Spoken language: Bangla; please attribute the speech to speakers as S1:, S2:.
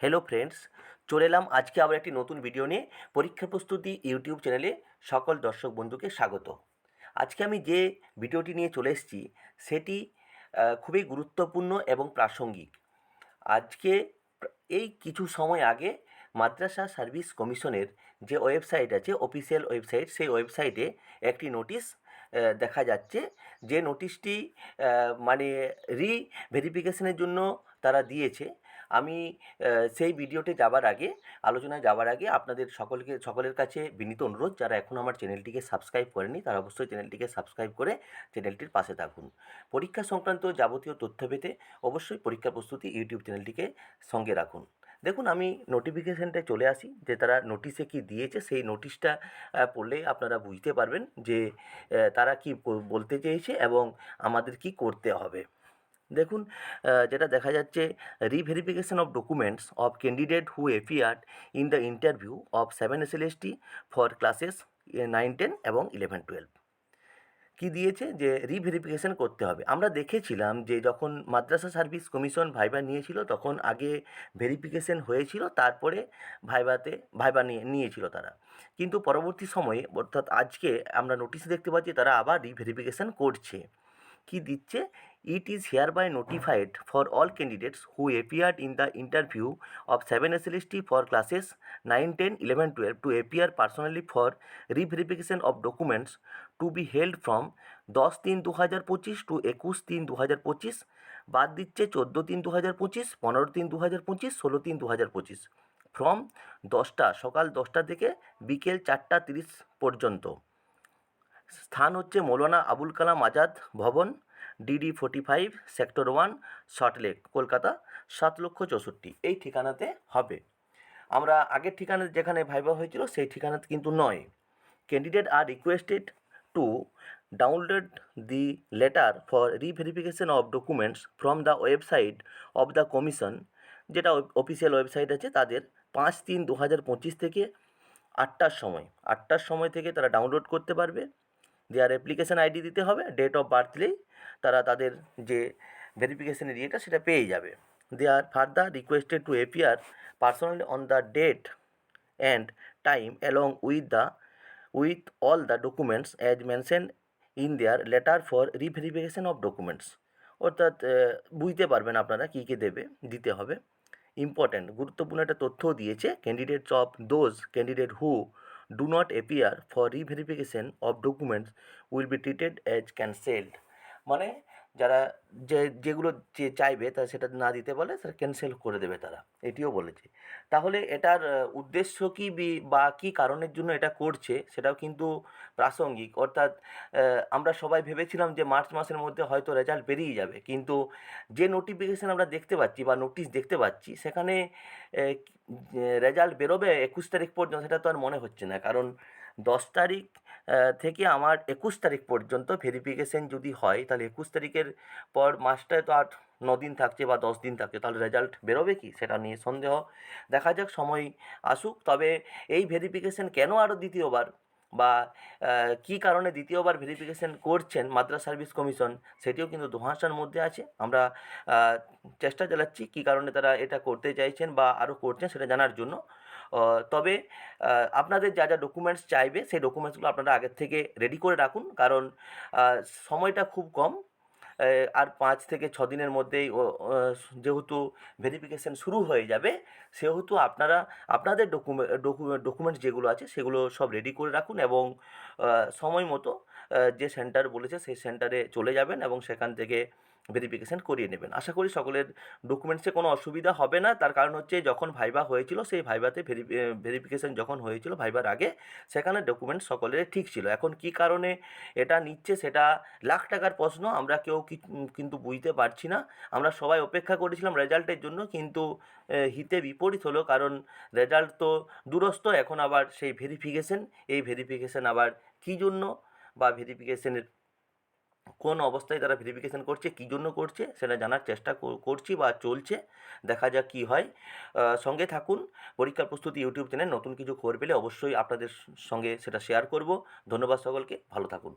S1: হ্যালো ফ্রেন্ডস চলে এলাম আজকে আবার একটি নতুন ভিডিও নিয়ে। পরীক্ষা প্রস্তুতি ইউটিউব চ্যানেলে সকল দর্শক বন্ধুকে স্বাগত। আজকে আমি যে ভিডিওটি নিয়ে চলে এসেছি, সেটি খুবই গুরুত্বপূর্ণ এবং প্রাসঙ্গিক। আজকে এই কিছু সময় আগে মাদ্রাসা সার্ভিস কমিশনের যে ওয়েবসাইট আছে অফিসিয়াল ওয়েবসাইট সেই ওয়েবসাইটে একটি নোটিশ দেখা যাচ্ছে যে নোটিশটি মানে রি ভেরিফিকেশনের জন্য তারা দিয়েছে। আমি সেই ভিডিওতে যাবার আগে, আলোচনায় যাবার আগে আপনাদের সকলকে, সকলের কাছে বিনীত অনুরোধ, যারা এখন আমার চ্যানেলটিকে সাবস্ক্রাইব করেনি তারা অবশ্যই চ্যানেলটিকে সাবস্ক্রাইব করে চ্যানেলটির পাশে থাকুন। পরীক্ষা সংক্রান্ত যাবতীয় তথ্য পেতে অবশ্যই পরীক্ষা প্রস্তুতি ইউটিউব চ্যানেলটিকে সঙ্গে রাখুন। দেখুন, আমি নোটিফিকেশানটায় চলে আসি, যে তারা নোটিশে কি দিয়েছে, সেই নোটিশটা পড়লে আপনারা বুঝতে পারবেন যে তারা কি বলতে চেয়েছে এবং আমাদের কি করতে হবে। দেখুন যেটা দেখা যাচ্ছে reverification of documents of candidate who appeared in the interview of seven S L for classes nine ten এবং ইলেভেন টুয়েলভ কি দিয়েছে? যে রিভেরিফিকেশন করতে হবে। আমরা দেখেছিলাম যে যখন মাদ্রাসা সার্ভিস কমিশন ভাইবা নিয়েছিল, তখন আগে ভেরিফিকেশন হয়েছিল, তারপরে ভাইবাতে ভাইবা নিয়ে, নিয়েছিল তারা। কিন্তু পরবর্তী সময়ে, অর্থাৎ আজকে আমরা নোটিশ দেখতে পাচ্ছি, তারা আবার রিভেরিফিকেশন করছে। কি দিচ্ছে? It is hereby notified for all candidates who appeared in the interview of seven S L T for classes nine ten eleven twelve to appear personally for reverification of documents to be held from দশ তিন দু হাজার পঁচিশ টু একুশ তিন দু হাজার পঁচিশ, বাদ দিচ্ছে চোদ্দ তিন দু হাজার পঁচিশ, পনেরো তিন দু হাজার পঁচিশ, ষোলো তিন দু হাজার পঁচিশ। ফ্রম দশটা, সকাল দশটা থেকে বিকেল চারটা তিরিশ পর্যন্ত। স্থান হচ্ছে মৌলানা Abul Kalam Azad Bhavan DD forty five sector one Salt Lake Kolkata, সাত লক্ষ চৌষট্টি। এই ঠিকানাতে হবে। আমরা আগের ঠিকানা যেখানে ভাইবা হয়েছিল সেই ঠিকানাতে কিন্তু নয়। Candidate are requested to download the letter for reverification of documents from the website of the commission যেটা অফিসিয়াল ওয়েবসাইট আছে তাদের পাঁচ তিন দু হাজার পঁচিশ থেকে আটটার সময়। আটটার সময় থেকে তারা ডাউনলোড করতে পারবে। দেয়ার অ্যাপ্লিকেশান আইডি দিতে হবে ডেট অফ বার্থলেই তারা তাদের যে ভেরিফিকেশানের ইয়েটা সেটা পেয়ে যাবে। They are further requested to appear personally on the date and time along with the with all the documents as mention in their letter for reverification of documents অর্থাৎ বুঝতে পারবেন আপনারা কী কী দেবে, দিতে হবে। ইম্পর্ট্যান্ট গুরুত্বপূর্ণ একটা তথ্যও দিয়েছে candidates of those candidate who do not appear for reverification of documents will be treated as cancelled মানে যারা যে, যেগুলো যে চাইবে তা সেটা না দিতে বলে, সেটা ক্যান্সেল করে দেবে তারা। এটিও বলেছে। তাহলে এটার উদ্দেশ্য কী বা কী কারণের জন্য এটা করছে সেটাও কিন্তু প্রাসঙ্গিক। অর্থাৎ আমরা সবাই ভেবেছিলাম যে মার্চ মাসের মধ্যে হয়তো রেজাল্ট বেরিয়ে যাবে। কিন্তু যে নোটিফিকেশান আমরা দেখতে পাচ্ছি বা নোটিশ দেখতে পাচ্ছি, সেখানে রেজাল্ট বেরোবে একুশ তারিখ পর্যন্ত সেটা তো আর মনে হচ্ছে না। কারণ দশ তারিখ থেকে আমার একুশ তারিখ পর্যন্ত ভেরিফিকেশান যদি হয়, তাহলে একুশ তারিখের পর মাসটায় তো আর ন দিন থাকছে বা দশ দিন থাকছে, তাহলে রেজাল্ট বেরোবে কি? সেটা নিয়ে সন্দেহ দেখা যাক, সময় আসুক। তবে এই ভেরিফিকেশান কেন আরও দ্বিতীয়বার? বা কি কারণে দ্বিতীয়বার ভেরিফিকেশন করছেন মাদ্রাস সার্ভিস কমিশন সেটিও কিন্তু ধোঁয়াশার মধ্যে আছে। আমরা চেষ্টা চালাচ্ছি কি কারণে তারা এটা করতে চাইছেন বা আরও করছেন সেটা জানার জন্য। তবে আপনাদের যা যা ডকুমেন্টস চাইবে, সেই ডকুমেন্টসগুলো আপনারা আগের থেকে রেডি করে রাখুন। কারণ সময়টা খুব কম। আর পাঁচ থেকে ছ দিনের মধ্যেই যেহেতু ভেরিফিকেশান শুরু হয়ে যাবে, সেহেতু আপনারা, আপনাদের ডকুমেন্ট ডকুমেন্টস যেগুলো আছে সেগুলো সব রেডি করে রাখুন এবং সময় মতো যে সেন্টার বলেছে সেই সেন্টারে চলে যাবেন এবং সেখান থেকে ভেরিফিকেশন করিয়ে নেবেন। আশা করি সকলের ডকুমেন্টসে কোনো অসুবিধা হবে না। তার কারণ হচ্ছে যখন ভাইবা হয়েছিল, সেই ভাইবাতে ভেরিফিকেশন যখন হয়েছিল ভাইবার আগে, সেখানে ডকুমেন্টস সকলের ঠিক ছিল। এখন কি কারণে এটা নিচ্ছে সেটা লাখ টাকার প্রশ্ন, আমরা কেউ কিন্তু বুঝতে পারছি না। আমরা সবাই অপেক্ষা করেছিলাম রেজাল্টের জন্য, কিন্তু হিতে বিপরীত হলো, কারণ রেজাল্ট তো দূরস্থ এখন আবার সেই ভেরিফিকেশন এই ভেরিফিকেশন আবার কী জন্য বা ভেরিফিকেশনের কোন অবস্থায় তারা ভেরিফিকেশন করছে, কী জন্য করছে, সেটা জানার চেষ্টা কর- করছি বা চলছে। দেখা যাক কী হয়। সঙ্গে থাকুন। পরীক্ষার প্রস্তুতি ইউটিউব চ্যানেল নতুন কিছু খবর পেলে অবশ্যই আপনাদের সঙ্গে সেটা শেয়ার করব। ধন্যবাদ সকলকে। ভালো থাকুন।